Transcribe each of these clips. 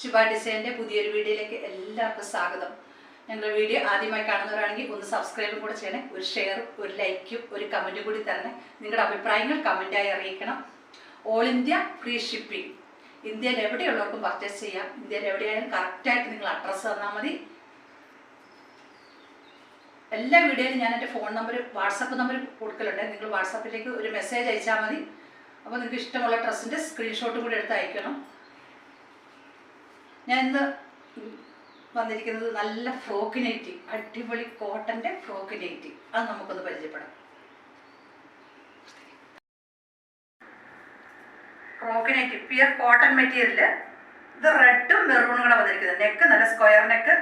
ശുഭ ഡിസൈനിന്റെ പുതിയൊരു വീഡിയോയിലേക്ക് എല്ലാവർക്കും സ്വാഗതം. ഞങ്ങളുടെ വീഡിയോ ആദ്യമായി കാണുന്നവരാണെങ്കിൽ ഒന്ന് സബ്സ്ക്രൈബും കൂടെ ചെയ്യണേ ഒരു ഷെയറും ഒരു ലൈക്കും ഒരു കമന്റും കൂടി തരണേ. നിങ്ങളുടെ അഭിപ്രായങ്ങൾ കമന്റായി അറിയിക്കണം. ഓൾ ഇന്ത്യ ഫ്രീ ഷിപ്പിംഗ് ഇന്ത്യയിൽ എവിടെയുള്ളവർക്കും പർച്ചേസ് ചെയ്യാം. ഇന്ത്യയിൽ എവിടെയായാലും കറക്റ്റായിട്ട് നിങ്ങൾ അഡ്രസ്സ് തന്നാൽ മതി. എല്ലാ വീഡിയോയിലും ഞാൻ എന്റെ ഫോൺ നമ്പർ വാട്സപ്പ് നമ്പർ കൊടുക്കലുണ്ട്. നിങ്ങൾ വാട്സപ്പിലേക്ക് ഒരു മെസ്സേജ് അയച്ചാൽ മതി. അപ്പോൾ നിങ്ങൾക്ക് ഇഷ്ടമുള്ള ഡ്രസ്സിന്റെ സ്ക്രീൻഷോട്ട് കൂടി എടുത്ത് അയക്കണം. ഞാൻ ഇന്ന് വന്നിരിക്കുന്നത് നല്ല ഫ്രോക്ക് നൈറ്റി അടിപൊളി കോട്ടന്റെ ഫ്രോക്ക് നൈറ്റി. അത് നമുക്കൊന്ന് പരിചയപ്പെടാം. Frock nighty pure cotton material ഇത് റെഡും മെറൂണും കൂടെ വന്നിരിക്കുന്നത് നെക്ക് നല്ല സ്ക്വയർ നെക്ക്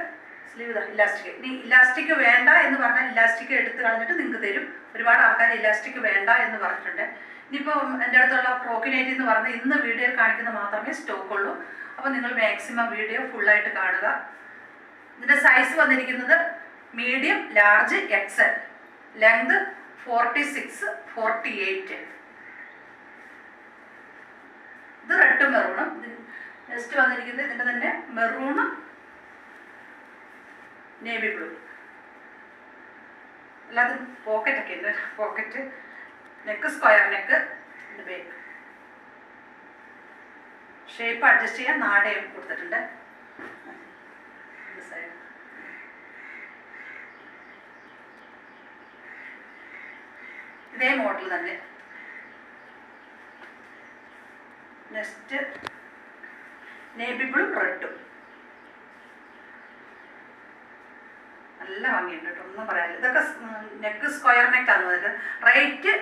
സ്ലീവ് ഇലാസ്റ്റിക് ഇനി ഇലാസ്റ്റിക് വേണ്ട എന്ന് പറഞ്ഞാൽ ഇലാസ്റ്റിക് എടുത്ത് കളഞ്ഞിട്ട് നിങ്ങൾക്ക് തരും. ഒരുപാട് ആൾക്കാർ ഇലാസ്റ്റിക് വേണ്ട എന്ന് പറഞ്ഞിട്ടുണ്ട്. ഇനിയിപ്പോൾ എന്റെ അടുത്തുള്ള പ്രോക്കിനേറ്റ് എന്ന് പറഞ്ഞാൽ ഇന്ന് വീഡിയോയിൽ കാണിക്കുന്ന മാത്രമേ സ്റ്റോക്ക് ഉള്ളൂ. അപ്പോൾ നിങ്ങൾ മാക്സിമം വീഡിയോ ഫുള്ളായിട്ട് കാണുക. ഇതിന്റെ സൈസ് വന്നിരിക്കുന്നത് medium large XL length forty six forty eight ഇത് റെഡ് മെറൂണും നെക്സ്റ്റ് വന്നിരിക്കുന്നത് ഇതിന്റെ തന്നെ മെറൂണും നേവി ബ്ലൂ അല്ലാതെ പോക്കറ്റ് ഒക്കെ ഉണ്ട് pocket neck square neck back shape adjust ചെയ്യാൻ നാടയും കൊടുത്തിട്ടുണ്ട്. ഇതേ മോഡൽ തന്നെ. നെക്സ്റ്റ് നേവി ബ്ലൂ റെഡും നല്ല ഭംഗിയുണ്ട് കേട്ടോ ഒന്നും പറയാനില്ല. ഇതൊക്കെ നെക്ക് സ്ക്വയർ നെക്കാണ് വരുന്നത് റേറ്റ്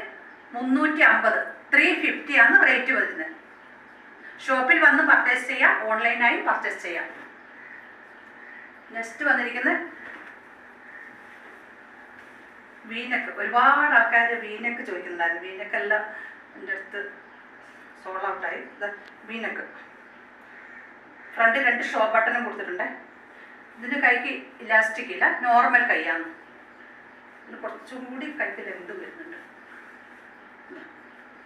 മുന്നൂറ്റി അമ്പത് ത്രീ ഫിഫ്റ്റി ആണ് റേറ്റ് വരുന്നത്. ഷോപ്പിൽ വന്ന് പർച്ചേസ് ചെയ്യാം ഓൺലൈനായി പർച്ചേസ് ചെയ്യാം. നെക്സ്റ്റ് വന്നിരിക്കുന്ന വീനക്ക്. ഒരുപാട് ആൾക്കാർ വീനക്ക് ചോദിക്കുന്നുണ്ടായിരുന്നു. വീനക്കെല്ലാം എന്റെ അടുത്ത് സോൾ ഔട്ടായി വീനക്ക്. ഫ്രണ്ട് രണ്ട് ഷോ ബട്ടണും കൊടുത്തിട്ടുണ്ട്. ഇതിന് കൈക്ക് ഇലാസ്റ്റിക് ഇല്ല നോർമൽ കൈയാണ്. ഇതിന് കുറച്ചും കൂടി കൈക്ക് ലെന്ത് വരുന്നുണ്ട്.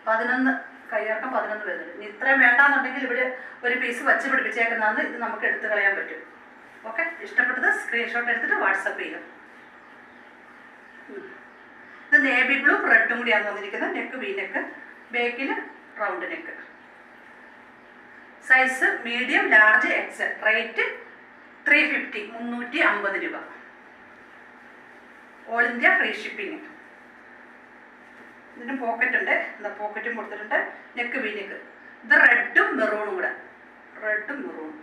പതിനൊന്ന് കൈയിറക്കം പതിനൊന്ന് വരുന്നുണ്ട്. ഇനി ഇത്രയും വേണ്ടാന്നുണ്ടെങ്കിൽ ഇവിടെ ഒരു പീസ് വച്ച് പിടിപ്പിച്ചേക്കുന്നതാണ് ഇത് നമുക്ക് എടുത്തു കളയാൻ പറ്റും. ഓക്കെ ഇഷ്ടപ്പെട്ടത് സ്ക്രീൻഷോട്ട് എടുത്തിട്ട് വാട്സപ്പ് ചെയ്യാം. ഇത് നേവി ബ്ലൂ റെഡും കൂടിയാണ് വന്നിരിക്കുന്നത് നെക്ക് വി നെക്ക് ബേക്കിൽ round neck size medium large XL rate three fifty മുന്നൂറ്റി അമ്പത് രൂപ. ഓൾ ഇന്ത്യ ഫ്രീ ഷിപ്പിംഗ് ഇതിന് പോക്കറ്റ് ഉണ്ട്. എന്താ പോക്കറ്റും കൊടുത്തിട്ടുണ്ട്. നെക്ക് വി നെക്ക് ഇത് റെഡും മെറൂണും കൂടെ. റെഡും മെറൂണും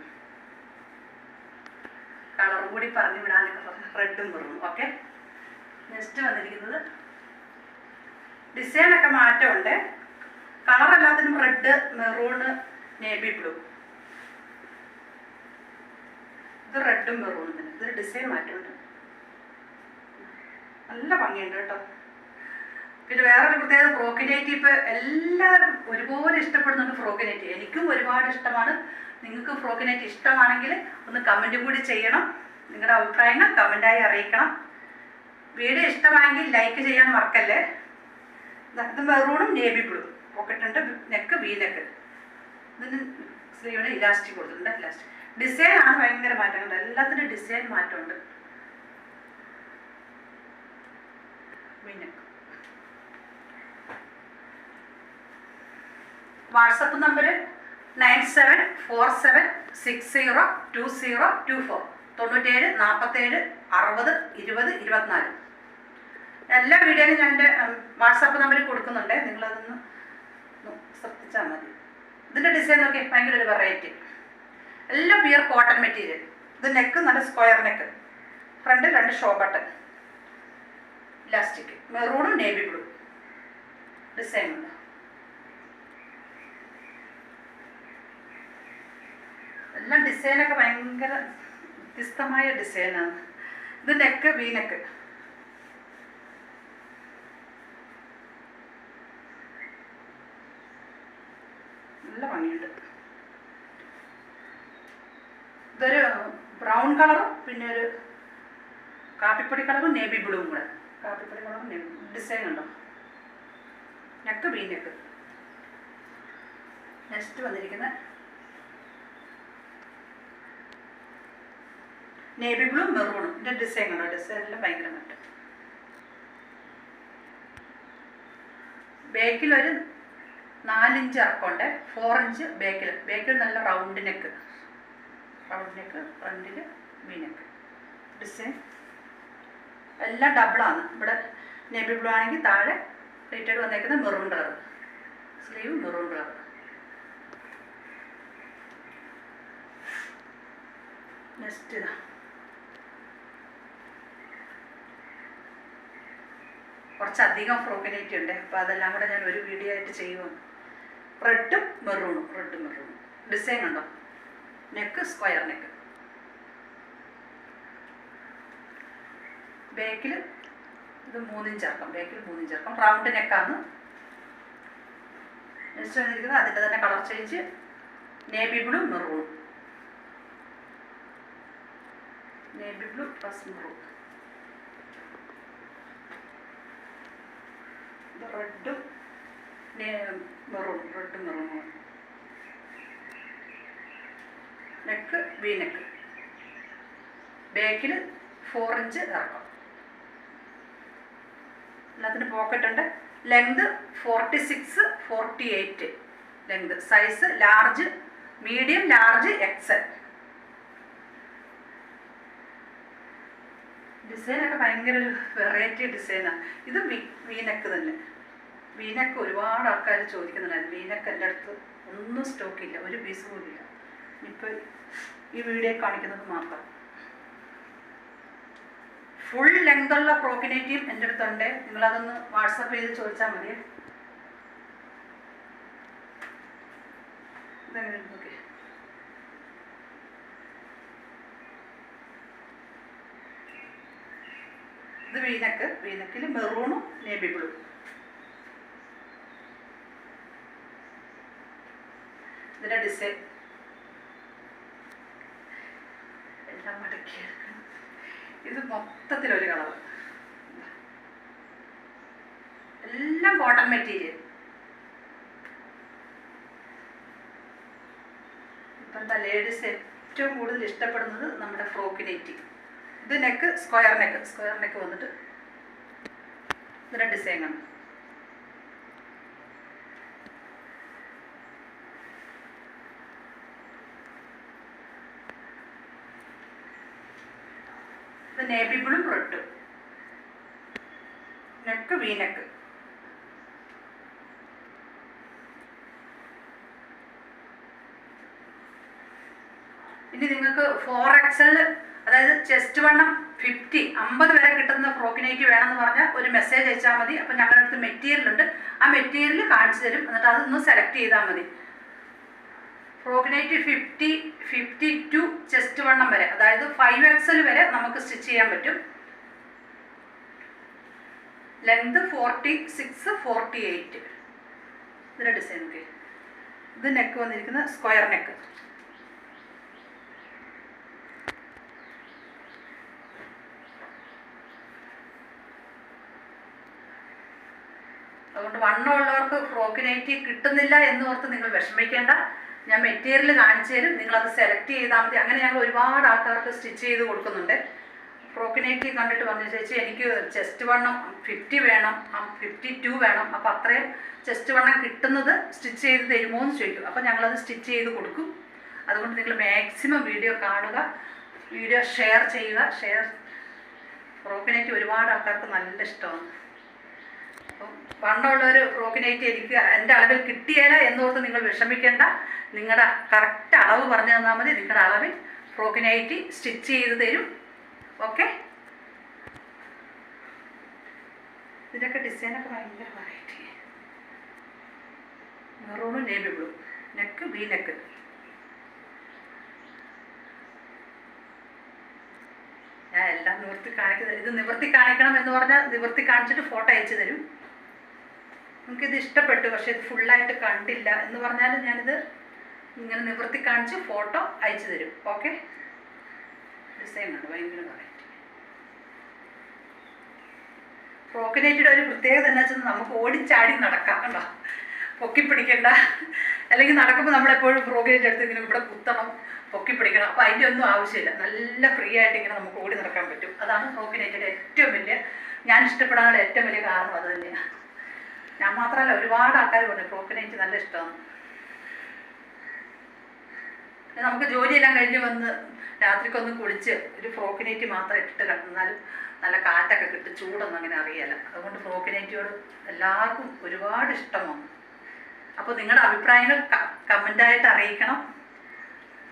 കളറും കൂടി പറഞ്ഞു വിടാനൊക്കെ പറഞ്ഞു. റെഡും മെറൂണും ഓക്കെ നെക്സ്റ്റ് വന്നിരിക്കുന്നത് ഡിസൈനൊക്കെ മാറ്റമുണ്ട് കളർ എല്ലാത്തിനും റെഡ് മെറൂണ് നേവി ബ്ലൂ ഇത് റെഡും മെറൂണും തന്നെ ഇതൊരു ഡിസൈൻ മാറ്റമുണ്ട് നല്ല ഭംഗിയുണ്ട് കേട്ടോ. പിന്നെ വേറൊരു പ്രത്യേകത ഫ്രോക്കിനേറ്റ് ഇപ്പൊ എല്ലാവരും ഒരുപോലെ ഇഷ്ടപ്പെടുന്നുണ്ട് ഫ്രോക്കിനേറ്റ് എനിക്കും ഒരുപാട് ഇഷ്ടമാണ്. നിങ്ങൾക്ക് ഫ്രോക്കിനേറ്റ് ഇഷ്ടമാണെങ്കിൽ ഒന്ന് കമന്റും കൂടി ചെയ്യണം. നിങ്ങളുടെ അഭിപ്രായങ്ങൾ കമന്റായി അറിയിക്കണം. വീഡിയോ ഇഷ്ടമായെങ്കിൽ ലൈക്ക് ചെയ്യാൻ മറക്കല്ലേ? ഇത് മെറൂണും നേവി ബ്ലൂ പോക്കറ്റുണ്ട് നെക്ക് വി നെക്ക് ഇതിന് സ്ലീവിന് ഇലാസ്റ്റിക് കൊടുത്തിട്ടുണ്ട് ഇലാസ്റ്റിക് ഡിസൈൻ ആണ് ഭയങ്കര മാറ്റങ്ങളുണ്ട് എല്ലാത്തിനും ഡിസൈൻ മാറ്റമുണ്ട്. പിന്നെ WhatsApp number nine seven four seven six zero two zero two four. തൊണ്ണൂറ്റേഴ് നാൽപ്പത്തേഴ് അറുപത് ഇരുപത് ഇരുപത്തിനാല്. എല്ലാ വീഡിയോയിലും ഞാൻ എന്റെ വാട്സാപ്പ് നമ്പറിൽ കൊടുക്കുന്നുണ്ട്. നിങ്ങളതൊന്ന് ശ്രദ്ധിച്ചാൽ മതി. ഇതിന്റെ ഡിസൈൻ നോക്കി ഭയങ്കര ഒരു വെറൈറ്റി എല്ലാം പിയർ കോട്ടൺ മെറ്റീരിയൽ ഇത് നെക്ക് നല്ല സ്ക്വയർ നെക്ക് ഫ്രണ്ട് രണ്ട് ഷോ ബട്ടൺ ഇലാസ്റ്റിക് മെറൂണും നേവി ബ്ലൂ ഡിസൈൻ ഉണ്ട് എല്ലാം ഡിസൈനൊക്കെ ഭയങ്കര വ്യത്യസ്തമായ ഡിസൈനാണ് ഇത് നെക്ക് വി നെക്ക് നല്ല ഭംഗിയുണ്ട്. ഇതൊരു ബ്രൗൺ കളറും പിന്നെ ഒരു കാപ്പിപ്പൊടി കളറും നേവി ബ്ലൂവും കൂടെ. കാപ്പിപ്പൊടി കളറും നേവി ഡിസൈൻ ഉണ്ടോ? നെക്ക് ബീ നെക്ക് നെക്സ്റ്റ് വന്നിരിക്കുന്ന നേവി ബ്ലൂ മെറൂണും ഇതിന്റെ ഡിസൈൻ ഉണ്ടോ? ഡിസൈൻ എല്ലാം ഭയങ്കരമായിട്ട്. ബേക്കിൽ ഒരു നാലിഞ്ച് ഇറക്കമുണ്ട്. ഫോർ ഇഞ്ച് ബേക്കിൽ ബേക്കിൽ നല്ല റൗണ്ട് നെക്ക് റൗണ്ട് നെക്ക് ഫ്രണ്ടിൽ വി ഡിസൈൻ എല്ലാം ഡബിളാണ് ഇവിടെ നേബിൾ ബ്ലൂ ആണെങ്കിൽ താഴെ പ്ലേറ്റഡ് വന്നേക്കുന്ന maroon colour sleeve maroon colour next ഇതാ. കുറച്ചധികം ഫ്രോക്കിനേറ്റ് ഉണ്ട്. അപ്പോൾ അതെല്ലാം കൂടെ ഞാൻ ഒരു വീഡിയോ ആയിട്ട് ചെയ്യുവാണ്. റെഡും മെറൂണും റെഡും മെറൂണും ഡിസൈൻ കണ്ടോ നെക്ക് സ്ക്വയർ നെക്ക് ബേക്കിൽ ഇത് മൂന്നിഞ്ച് ഇറക്കം ബേക്കിൽ മൂന്നിഞ്ച് ഇറക്കം റൗണ്ട് നെക്കാണ് നെക്സ്റ്റ് വന്നിരിക്കുന്നത് അതിന്റെ തന്നെ colour change navy blue maroon navy blue plus maroon റെഡും മെറൂൺ റെഡും മെറൂൺ നെക്ക് വി നെക്ക്. ബാക്കിൽ ഫോർ ഇഞ്ച് ഇറക്കം. എന്നതിന് പോക്കറ്റ് ഉണ്ട്. Length forty six forty eight length size large medium large XL ഡിസൈനൊക്കെ ഭയങ്കര ഒരു വെറൈറ്റി ഡിസൈനാണ് ഇത് വി വീനക്ക് തന്നെ. വീനക്ക് ഒരുപാട് ആൾക്കാർ ചോദിക്കുന്നുണ്ടായിരുന്നു. വീനക്ക് അടുത്ത് ഒന്നും സ്റ്റോക്കില്ല ഒരു പീസ് പോലും ഇല്ല. ഇപ്പോൾ ഈ വീഡിയോ കാണിക്കുന്നത് മാത്രം. ഫുൾ ലെങ്തുള്ള പ്രോക്കിനേറ്റീവ് എന്റെ അടുത്തുണ്ട്. നിങ്ങളതൊന്ന് വാട്സപ്പ് ചെയ്ത് ചോദിച്ചാൽ മതി. ഇത് വീനക്ക് വീനക്കിൽ മെറൂണും നേവി ബ്ലൂ ഇതിന്റെ ഡിസൈൻ ഇത് മൊത്തത്തിലൊരു കളർ എല്ലാം കോട്ടൺ മെറ്റീരിയൽ ഇപ്പം എന്താ ലേഡീസ് ഏറ്റവും കൂടുതൽ ഇഷ്ടപ്പെടുന്നത് നമ്മുടെ ഫ്രോക്ക് നെറ്റി. ഇത് neck square neck square neck വന്നിട്ട് ഇതിന്റെ ഡിസൈൻ ആണ്. നേവി ബ്ലൂ നെക്ക് വീനക്ക് ഇനി നിങ്ങൾക്ക് ഫോർ എക്സൽ അതായത് ചെസ്റ്റ് വണ്ണം ഫിഫ്റ്റി അമ്പത് വരെ കിട്ടുന്ന ഫ്രോക്കിനേക്ക് വേണമെന്ന് പറഞ്ഞാൽ ഒരു മെസ്സേജ് അയച്ചാൽ മതി. അപ്പം ഞങ്ങളുടെ അടുത്ത് മെറ്റീരിയൽ ഉണ്ട്. ആ മെറ്റീരിയൽ കാണിച്ചു തരും. എന്നിട്ട് അതൊന്ന് സെലക്ട് ചെയ്താൽ മതി. ഫ്രോക്കിനേറ്റ് ഫിഫ്റ്റി ഫിഫ്റ്റി ടു ചെസ്റ്റ് വണ്ണം വരെ അതായത് ഫൈവ് എക്സൽ വരെ നമുക്ക് സ്റ്റിച്ച് ചെയ്യാൻ പറ്റും. Length forty six forty eight ഇതിന്റെ ഡിസൈൻ ഒക്കെ ഇത് നെക്ക് വന്നിരിക്കുന്ന സ്ക്വയർ നെക്ക് അതുകൊണ്ട് വണ്ണമുള്ളവർക്ക് ഫ്രോക്ക് കിട്ടുന്നില്ല എന്ന് ഓർത്ത് നിങ്ങൾ വിഷമിക്കേണ്ട. ഞാൻ മെറ്റീരിയൽ കാണിച്ചു തരും. നിങ്ങളത് സെലക്ട് ചെയ്താൽ മതി. അങ്ങനെ ഞങ്ങൾ ഒരുപാട് ആൾക്കാർക്ക് സ്റ്റിച്ച് ചെയ്ത് കൊടുക്കുന്നുണ്ട്. ഫ്രോക്കിനേക്ക് കണ്ടിട്ട് പറഞ്ഞു ചേച്ചി എനിക്ക് ചെസ്റ്റ് വണ്ണം ഫിഫ്റ്റി വേണം. ഫിഫ്റ്റി ടു വേണം. അപ്പോൾ അത്രയും ചെസ്റ്റ് വണ്ണം കിട്ടുന്നത് സ്റ്റിച്ച് ചെയ്ത് തരുമോ എന്ന് ചോദിക്കും. അപ്പോൾ ഞങ്ങളത് സ്റ്റിച്ച് ചെയ്ത് കൊടുക്കും. അതുകൊണ്ട് നിങ്ങൾ മാക്സിമം വീഡിയോ കാണുക. വീഡിയോ ഷെയർ ചെയ്യുക. ഷെയർ ഫ്രോക്കിനേക്ക് ഒരുപാട് ആൾക്കാർക്ക് നല്ല ഇഷ്ടമാണ്. അപ്പം പ്രോക്കിനേറ്റ് എനിക്ക് എന്റെ അളവിൽ കിട്ടിയേല എന്നോർത്ത് നിങ്ങൾ വിഷമിക്കേണ്ട. നിങ്ങളുടെ കറക്റ്റ് അളവ് പറഞ്ഞു തന്നാൽ മതി. നിങ്ങളുടെ അളവിൽ ഫ്രോക്കിനൈറ്റി സ്റ്റിച്ച് ചെയ്ത് തരും. ഓക്കെ? ഇതിന്റെയൊക്കെ ഡിസൈനൊക്കെ ഭയങ്കര variety മെറൂണും navy blue neck V neck ഞാൻ എല്ലാം നിവർത്തി കാണിക്കുന്നത് ഇത് നിവർത്തി കാണിക്കണം എന്ന് പറഞ്ഞാൽ നിവർത്തി കാണിച്ചിട്ട് ഫോട്ടോ അയച്ചു തരും. നമുക്കിത് ഇഷ്ടപ്പെട്ടു പക്ഷേ ഇത് ഫുള്ളായിട്ട് കണ്ടില്ല എന്ന് പറഞ്ഞാൽ ഞാനിത് ഇങ്ങനെ നിവർത്തി കാണിച്ച് ഫോട്ടോ അയച്ചു തരും. ഓക്കെ ഡിസൈൻ ആണ് ഭയങ്കര ഫ്രോക്കിനേറ്റിയുടെ ഒരു പ്രത്യേകത എന്നാ വെച്ചാൽ നമുക്ക് ഓടിച്ചാടി നടക്കാം കണ്ടോ? പൊക്കി പിടിക്കണ്ട. അല്ലെങ്കിൽ നടക്കുമ്പോൾ നമ്മളെപ്പോഴും ഫ്രോക്കിനേറ്റ് എടുത്ത് ഇങ്ങനെ ഇവിടെ കുത്തണം പൊക്കി പിടിക്കണം. അപ്പോൾ അതിന്റെ ഒന്നും ആവശ്യമില്ല. നല്ല ഫ്രീ ആയിട്ട് ഇങ്ങനെ നമുക്ക് ഓടി നടക്കാൻ പറ്റും. അതാണ് ഫ്രോക്കിനേറ്റിയുടെ ഏറ്റവും വലിയ ഞാൻ ഇഷ്ടപ്പെടാനുള്ള ഏറ്റവും വലിയ കാരണം അത് തന്നെയാണ്. ഞാൻ മാത്രമല്ല ഒരുപാട് ആൾക്കാർ പറഞ്ഞു ഫ്രോക്കിനേറ്റ് നല്ല ഇഷ്ടമാണ്. നമുക്ക് ജോലിയെല്ലാം കഴിഞ്ഞ് വന്ന് രാത്രിക്കൊന്ന് കുളിച്ച് ഒരു ഫ്രോക്കിനേറ്റ് മാത്രം ഇട്ടിട്ട് കിടന്നാലും നല്ല കാറ്റൊക്കെ കിട്ടും. ചൂടൊന്നും അങ്ങനെ അറിയില്ല. അതുകൊണ്ട് ഫ്രോക്കിനേറ്റിയോട് എല്ലാവർക്കും ഒരുപാട് ഇഷ്ടമാണ്. അപ്പോൾ നിങ്ങളുടെ അഭിപ്രായങ്ങൾ കമന്റായിട്ട് അറിയിക്കണം.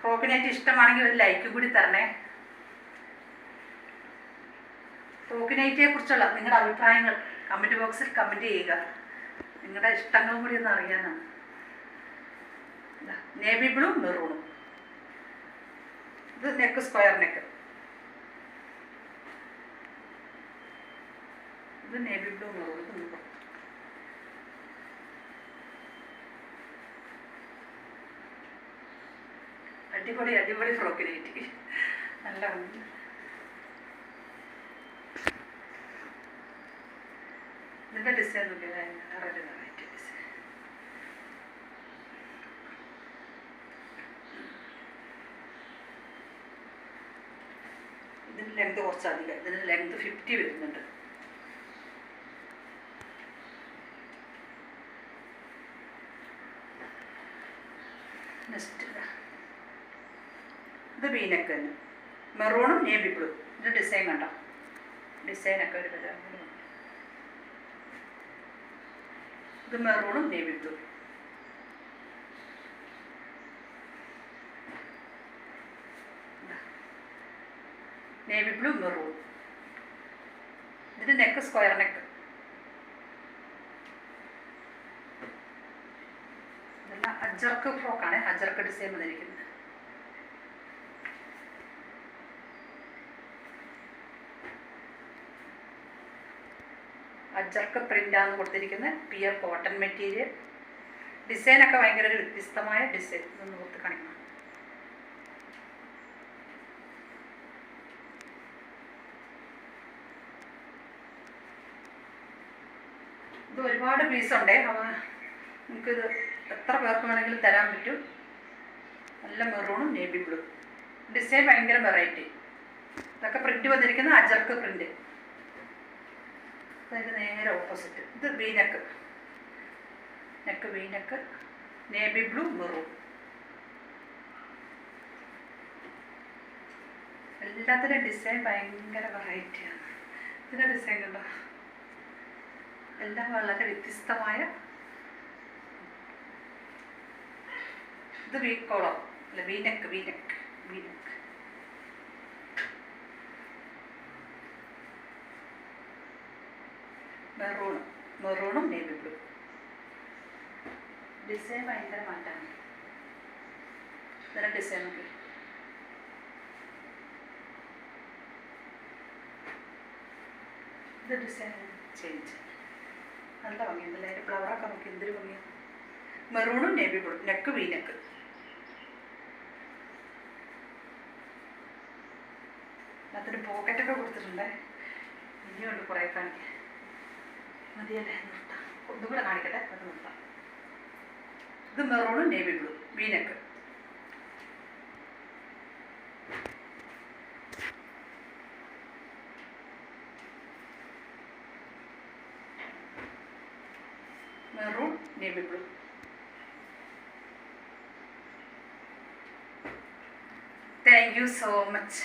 ഫ്രോക്കിനേറ്റ് ഇഷ്ടമാണെങ്കിൽ ഒരു ലൈക്ക് കൂടി തരണേ. ഫ്രോക്കിനേറ്റിയെ കുറിച്ചുള്ള നിങ്ങളുടെ അഭിപ്രായങ്ങൾ കമന്റ് ബോക്സിൽ കമന്റ് ചെയ്യുക. നിങ്ങളുടെ ഇഷ്ടങ്ങളും കൂടി ഒന്ന് അറിയാനാണ് നേവി ബ്ലൂ മെറൂണും ഇത് നെക്ക് സ്ക്വയർ നെക്ക് ഇത് നേവി ബ്ലൂ മെറൂൺ അടിപൊളി അടിപൊളി കിട്ടി നല്ല ഇതിന്റെ ഡിസൈൻ ഡിസൈൻ ഇതിന് ലെങ്ത് കുറച്ച് അധികം ഇതിന് ലെങ്ത് ഫിഫ്റ്റി വരുന്നുണ്ട്. നെക്സ്റ്റ് ഇത്. ബീനക്ക് മെറൂണും നേവി ബ്ലൂ ഇത് ഡിസൈൻ കണ്ടോ? ഡിസൈനൊക്കെ ഒരു വിധം ഇത് മെറൂണും navy blue navy blue maroon. ഇതിന്റെ നെക്ക് സ്ക്വയർ നെക്ക്. ഇതെല്ലാം അജർക്ക് ഫ്രോക്കാണ്. അജർക്ക് ഡിസൈൻ വന്നിരിക്കുന്നത്. അജർക്ക് പ്രിന്റാണ് കൊടുത്തിരിക്കുന്നത്. പിയർ കോട്ടൺ മെറ്റീരിയൽ ഡിസൈനൊക്കെ ഭയങ്കര ഒരു വ്യത്യസ്തമായ ഡിസൈൻ ഇതൊന്ന് കൊടുത്ത് കാണിക്കണം. ഇത് ഒരുപാട് പീസുണ്ടേ അവ നമുക്കിത് എത്ര പേർക്ക് വേണമെങ്കിലും തരാൻ പറ്റും. നല്ല മെറൂണും നേവി ബ്ലൂ ഡിസൈൻ ഭയങ്കര വെറൈറ്റി ഇതൊക്കെ പ്രിന്റ് വന്നിരിക്കുന്ന അജർക്ക് പ്രിന്റ് അതായത് നേരെ ഓപ്പോസിറ്റ് ഇത് V neck neck V neck navy blue maroon എല്ലാത്തിനും ഡിസൈൻ ഭയങ്കര വെറൈറ്റിയാണ് ഇതിന്റെ ഡിസൈൻ കണ്ടോ എല്ലാം വളരെ വ്യത്യസ്തമായ ഇത് വീക്കോളം അല്ല V neck V neck V neck maroon navy blue design ഭയങ്കര മാറ്റാണ്. ഇതിന്റെ ഡിസൈൻ നോക്കി ഇത് ഡിസൈൻ ചേഞ്ച് നല്ല ഭംഗിയുണ്ടല്ലേ അതിന്റെ ഫ്ലവറൊക്കെ നമുക്ക് എന്തൊരു ഭംഗിയാണ് മെറൂണും navy blue neck V neck അതിന് പോക്കറ്റൊക്കെ കൊടുത്തിട്ടുണ്ടേ? ഇനിയുണ്ട് കുറേ കാണിക്കാൻ. ഇത് മെറൂണും navy blue V neck. Neck maroon navy blue. Thank you so much